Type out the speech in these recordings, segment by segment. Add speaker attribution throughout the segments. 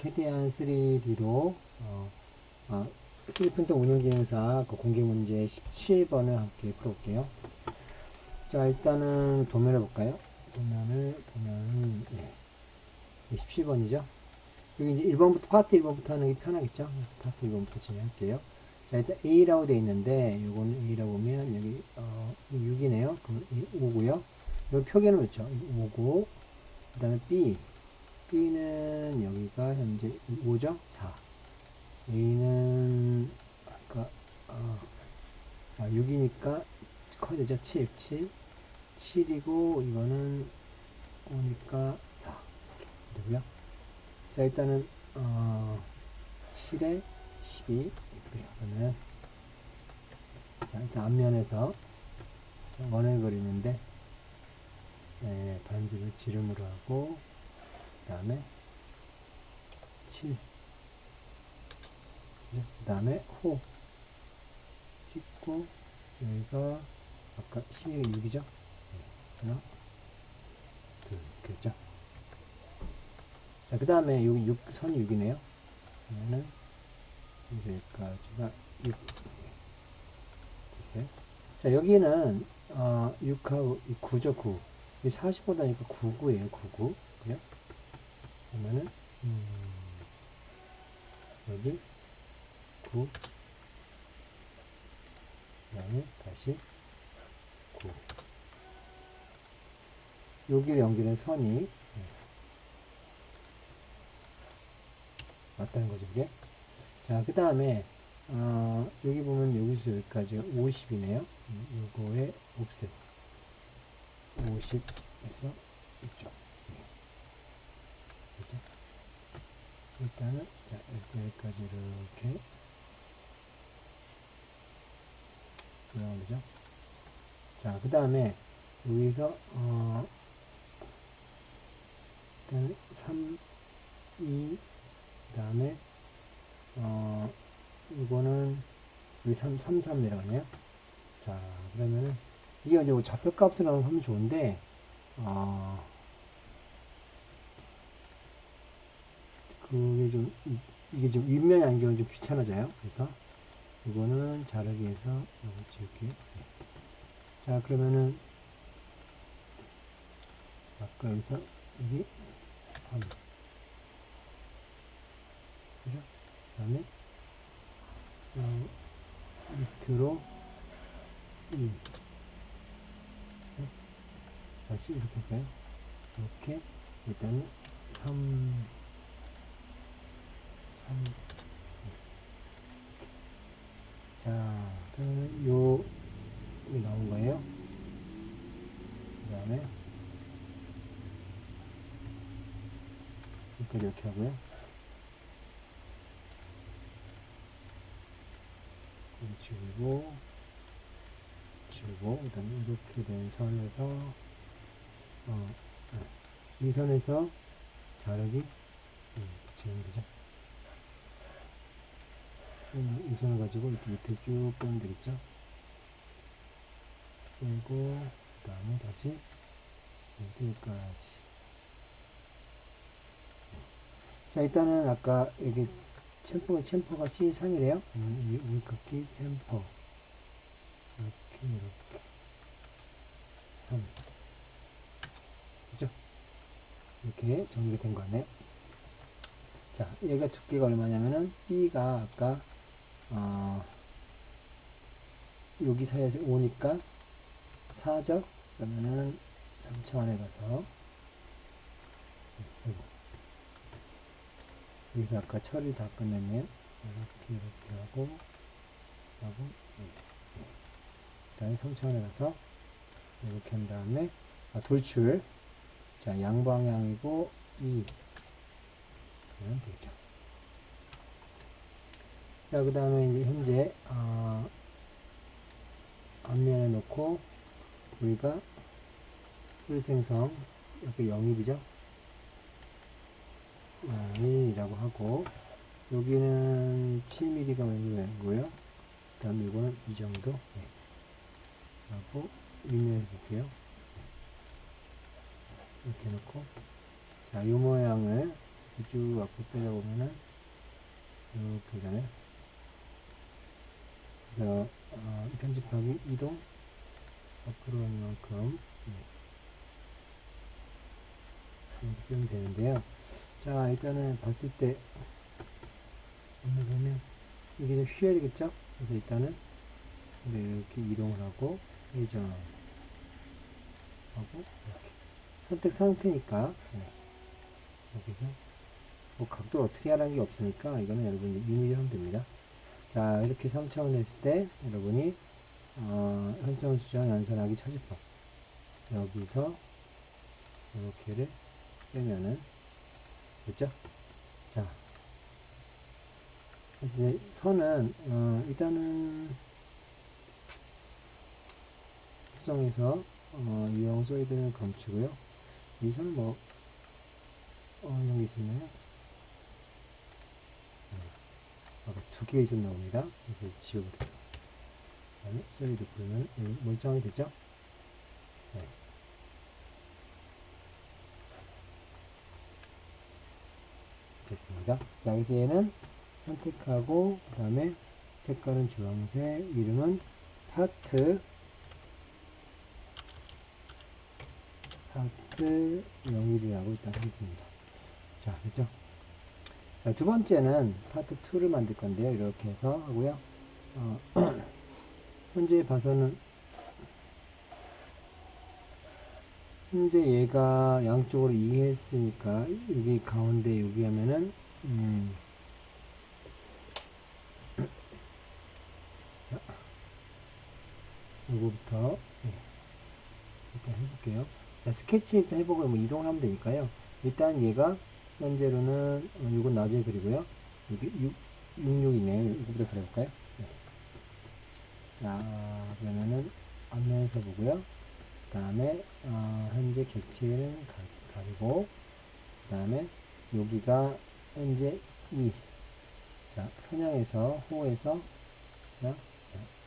Speaker 1: 캐디안 3D로 어, 어, 3D 운영기능사 그 공개 문제 17번을 함께 풀어볼게요. 자, 일단은 도면을 볼까요? 도면을 보면은 예. 17번이죠. 여기 이제 1번부터 파트 1번부터 하는 게 편하겠죠. 그래서 파트 1번부터 진행할게요. 자, 일단 A라고 되어 있는데 요거는 A라고 보면 여기 어, 6이네요. 그럼 5고요. 여기 표기는 그렇죠. 5고 그 다음에 B B는 여기가 현재 5죠? 4. A는 아까 어, 아, 6이니까 커야 되죠? 7, 7. 7이고 이거는 5니까 4. 이렇게 되고요. 자, 일단은 어, 7에 12 그래요. 그러면 자, 일단 앞면에서 원을 그리는데 네, 반지를 지름으로 하고 그 다음에 7 그 다음에 호. 찍고 여기가 아까 12가 6이죠? 네, 하나 둘 그랬죠 자 그 다음에 여기 6 선이 6이네요. 그러면은 여기까지가 6 됐어요? 자 여기는 어, 6하고 9죠 9 40보다니까 99예요 99 그래 그러면은 음, 여기 9 그 다시. 9 여기를 연결한 선이. 네. 맞다는 거죠 이게? 자그 다음에 어, 여기 보면 여기서 여기까지가 50이네요. 요거의 옵셋. 50에서 이쪽. 네. 그죠? 일단은 자 여기까지 이렇게 올라오죠? 자 그 다음에 여기서 어 일단 3 2 그 다음에 어 이거는 여기 3 3 3 내려가네요. 자 그러면은 이게 이제 뭐 좌표값으로 하면 좋은데 어 그게 좀 이, 이게 좀 윗면이 안경은 좀 귀찮아져요. 그래서 이거는 자르기 위해서 여기 지울게요 네. 자 그러면은 아까 여기서 여기 3 그죠? 그 다음에 어, 밑으로 2 다시 이렇게 할까요? 이렇게 일단은 3 3 자, 그러면 요, 여기 나온 거예요. 그 다음에, 이렇게 이렇게 하고요. 지우고, 지우고, 그 다음에 이렇게 된 선에서, 어, 네. 이 선에서 자르기, 음, 지우면 되죠. 이 선을 가지고 이렇게 밑에 쭉 빼면 되겠죠. 빼고, 그 다음에 다시 여기까지. 자, 일단은 아까 여기 챔퍼가, 챔퍼가 C3이래요. 음, 긋기 챔퍼. 이렇게, 이렇게. 3. 그죠? 이렇게 정리가 된 거네. 자, 얘가 두께가 얼마냐면은 B가 아까 어, 여기 사이에서 5니까 4죠? 그러면은 3차원에 가서 여기. 여기서 아까 처리 다 끝냈네요. 이렇게 이렇게 하고 하고 그 다음에 3차원에 가서 이렇게 한 다음에 아, 돌출 자 양방향이고 2 그러면 되죠. 자, 그 다음에 이제 현재, 어, 앞면에 놓고, 우리가 풀 생성, 0일이죠? 어, 1이라고 하고, 여기는 7mm가 되고요. 그 다음에 이거는 이 정도. 네. 하고, 윗면에서 볼게요. 이렇게 놓고, 자, 이 모양을 이렇게 쭉 앞으로 빼려보면은 이렇게 오잖아요. 그래서 어, 편집하기 이동 앞으로 한 만큼 네. 이렇게 빼면 되는데요. 자 일단은 봤을 때 오늘 보면 이게 좀 휘어야 되겠죠? 그래서 일단은 이렇게 이동을 하고 회전 하고 이렇게 선택 상태니까 네. 여기서 뭐 각도를 어떻게 하라는 게 없으니까 이거는 여러분이 임의로 하면 됩니다. 자 이렇게 3차원 했을 때 여러분이 어, 현장 수정 연산하기 차지법 여기서 이렇게를 빼면은 됐죠? 자 이제 선은 어, 일단은 수정해서 어, 유형 소리드는 감추고요. 이 선은 뭐 어, 게 있었나요? 네. 아까 두 개가 있었나 봅니다. 그래서 지워버릴게요. 그 다음에 소리드 부르면 멀쩡하게 되죠? 네. 됐습니다. 자, 그래서 얘는 선택하고, 그 다음에 색깔은 주황색, 이름은 파트, 파트 01이라고 일단 하겠습니다. 자, 그죠? 자, 두 번째는 파트 2를 만들 건데요. 이렇게 해서 하고요. 어, 현재 봐서는 현재 얘가 양쪽으로 이해했으니까 여기 가운데 여기 하면은 음, 자 요거부터 네, 일단 해볼게요 자 스케치 일단 해보고 뭐 이동을 하면 되니까요 일단 얘가 현재로는 어, 요건 나중에 그리고요 여기 6, 66이네요 이거부터 그려볼까요 네. 자 그러면은 앞면에서 보고요 그 다음에 어, 현재 객체는 가, 리고 그 다음에 여기가 현재 2. 자, 선양에서 호에서 자,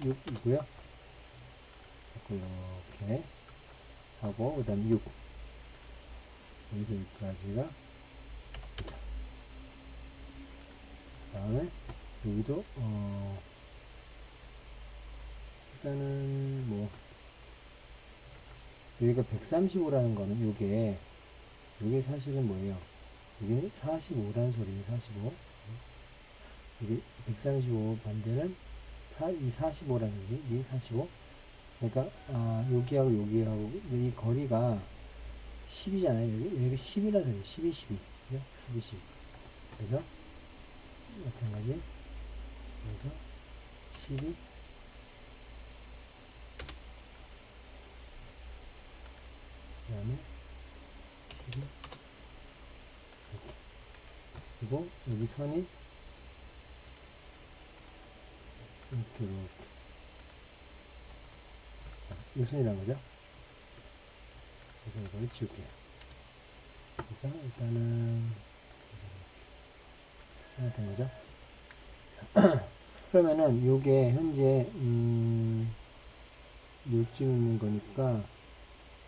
Speaker 1: 6이고요. 이렇게 하고 그 다음 6 여기서 6까지가 다음에 여기도 어, 일단은 뭐 여기가 135라는 거는 요게 요게 사실은 뭐예요? 이게 45라는 소리예요. 45. 이게 135 반대는 4, 이 45라는 게 이게 45. 그러니까 아, 여기하고 여기하고 이 거리가 10이잖아요. 여기, 여기 10이라 소리예요. 12, 12. 그죠? 12, 12. 그래서 마찬가지. 그래서 12 그 다음에 12 이렇게 그리고 여기 선이 이렇게 이렇게. 자, 이 선이란 거죠? 그래서 이걸 지울게요. 그래서 일단은 이렇게 된 거죠 그러면은 요게 현재 음 요쯤 있는 거니까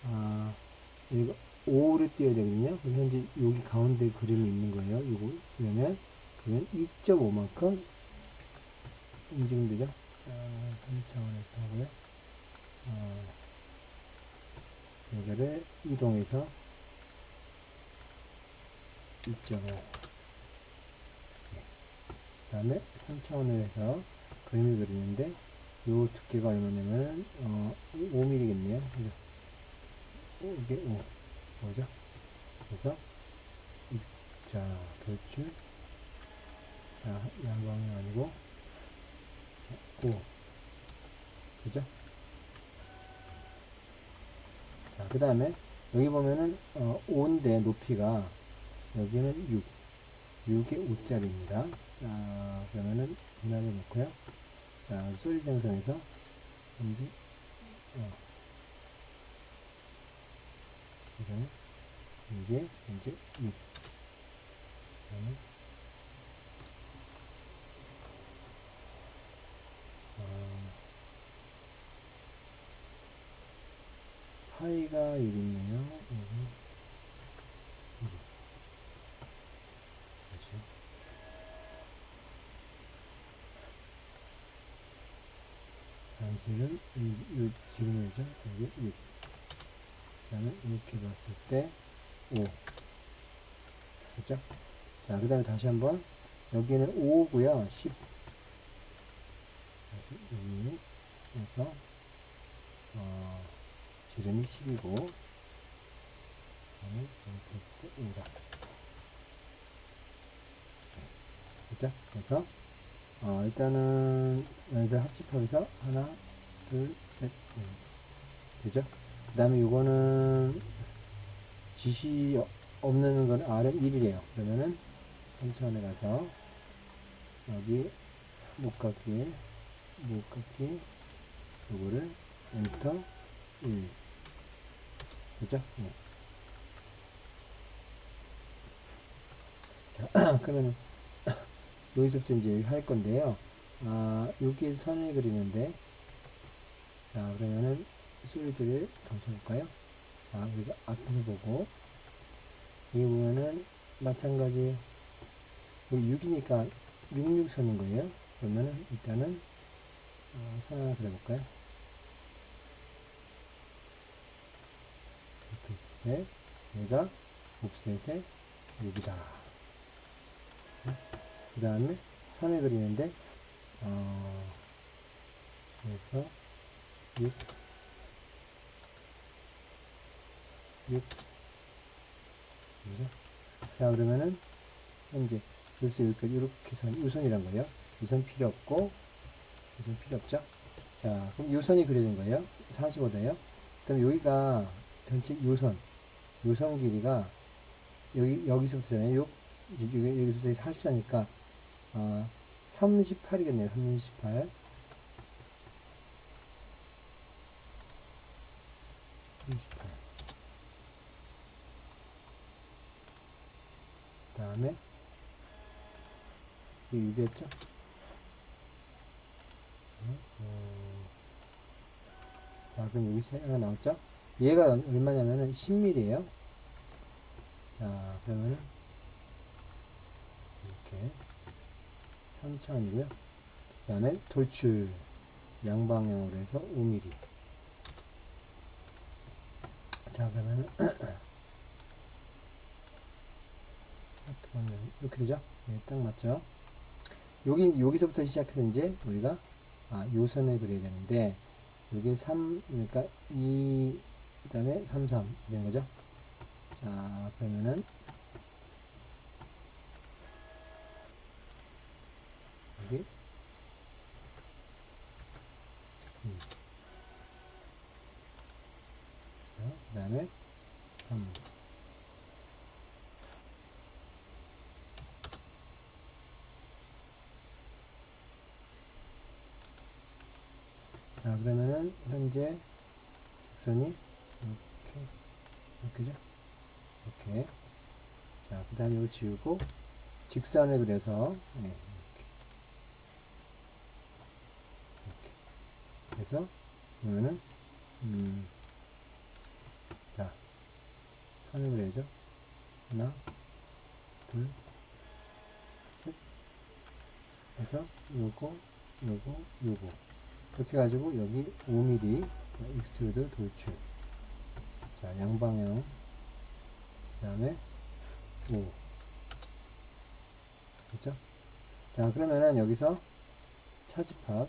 Speaker 1: 아 여기가 5를 띄워야 되거든요. 그럼 현재 여기 가운데 그림이 있는 거예요. 이거 그러면 그러면 2.5만큼 인증 되죠. 자, 3차원에서 하고요. 어, 여기를 이동해서 2.5. 네. 그 다음에 3차원을 해서 그림을 그리는데 요 두께가 얼마냐면 어, 5mm겠네요. 그죠? 이게 5 뭐죠? 그래서 자 돌출 자 양방이 아니고 자, 5 그죠? 자그 다음에 여기 보면은 어, 5인데 높이가 여기는 6 6의 5짜리입니다 자 그러면은 분할을 놓고요 자 소리 정선에서 이제 어, 그죠? 이게 이제 6. 그러면 어, 파이가 여기 있네요. 여기. 사실은 이, 이 지름이죠. 여기 6. 그 다음에 이렇게 봤을 때 5. 그죠? 자, 그 다음에 다시 한번 여기는 5고요. 10. 다시 여기 해서 어, 지름이 10이고 그다음에 이렇게 했을 때 5다. 그죠? 그래서 어, 일단은 연쇄 합집합에서 하나, 둘, 셋, 넷. 되죠? 그 다음에 이거는 지시 어- 없는 건 RM 1이래요. 그러면은 3차원에 가서 여기 목깎기, 목깎기, 요거를 엔터 1. 그죠? 네. 자, 그러면은 여기서부터 이제 할 건데요. 아, 여기 선을 그리는데, 자, 그러면은 소리들을 던져볼까요? 자, 우리가 앞에서 보고, 여기 보면은 마찬가지, 여기 6이니까 66선인 거예요. 그러면은 일단은 어, 선 하나 그려볼까요? 이렇게 했을 때, 얘가 옵셋의 6이다. 그 다음에 선을 그리는데 어, 그래서 6 6 그죠? 자 그러면은 현재 여기서 여기까지 이렇게 선, 이 선이란 거예요 이선 필요 없고 이선 필요 없죠 자 그럼 이 선이 그려진 거예요 45도예요 그럼 여기가 전체 요선 요선 길이가 여기 여기서부터잖아요 6 이제 여기서 44니까 아, 38이겠네요. 38. 38. 그 다음에, 이게 6이었죠? 자, 그럼 여기 세 개가 나왔죠? 얘가 얼마냐면은 10mm에요. 자, 그러면은, 이렇게. 3차원이고요. 그 다음에 돌출 양방향으로 해서 5mm. 자 그러면은 이렇게 되죠? 네, 딱 맞죠? 여기 여기서부터 시작해서 이제 우리가 아, 요선을 그려야 되는데 여기 3 그러니까 2 그다음에 3 3 되는 거죠? 자 그러면은 여기 음. 그 다음에 3 자, 그러면은 현재 직선이 이렇게 이렇게죠? 이렇게. 자, 그 다음에 이거 지우고 직선을 그려서 네, 이렇게. 이렇게. 그래서 그러면은 음, 자, 선을 그려야죠. 하나, 둘, 셋. 해서 요거, 요거, 요거. 이렇게 가지고 여기 5mm 익스트루드 돌출 자 양방향 그 다음에 5 그렇죠? 자 그러면은 여기서 차집합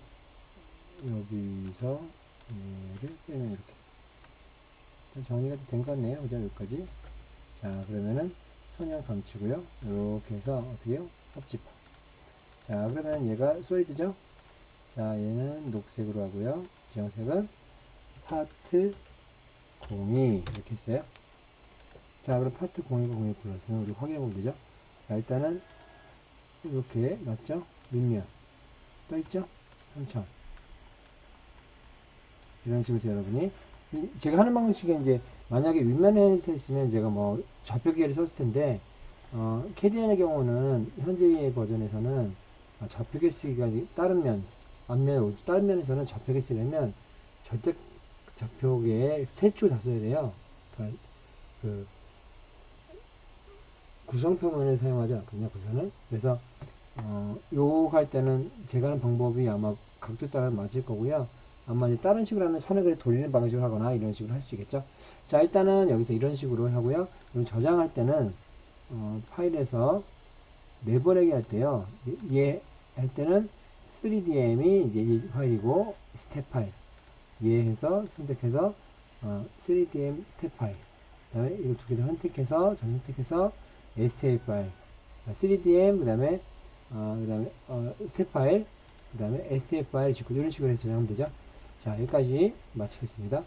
Speaker 1: 여기서 얘를 빼면 이렇게 좀 정리가 된 것 같네요 그죠 여기까지 자 그러면은 선형 감추고요 이렇게 해서 어떻게 해요 합집합 자 그러면 얘가 솔리드죠 자, 얘는 녹색으로 하고요. 지정색은 파트 02 이렇게 했어요. 자, 그럼 파트 02가 02 플러스는 우리 확인해 보면 되죠. 자, 일단은 이렇게 맞죠? 밑면 떠 있죠? 3천 이런 식으로 해서 여러분이 제가 하는 방식이 이제 만약에 윗면에 서 있으면 제가 뭐 좌표 기계를 썼을 텐데 어, 캐디안의 경우는 현재 버전에서는 좌표 기계 쓰기가 다른 면 앞면, 다른 면에서는 좌표계 쓰려면 절대 좌표계에 세줄 다 써야 돼요. 그러니까 그 구성 표면을 사용하지 않거든요. 구성은. 그래서 어, 요거 할 때는 제가 하는 방법이 아마 각도 따라 맞을 거고요. 아마 이제 다른 식으로 하면 선행을 돌리는 방식으로 하거나 이런 식으로 할 수 있겠죠. 자, 일단은 여기서 이런 식으로 하고요. 그럼 저장할 때는 어, 파일에서 내보내기 할 때요. 이제 얘할 때는 3DM이 이제 이 파일이고 스텝 파일 얘해서 선택해서 어, 3DM 스텝 파일 그다음에 이거 두 개를 선택해서 전 선택해서 STA 파일 3DM 그다음에 어, 그다음에 어, 스텝 파일 그다음에 STA 파일 짓고 이런 식으로 해서 저장하면 되죠. 자 여기까지 마치겠습니다.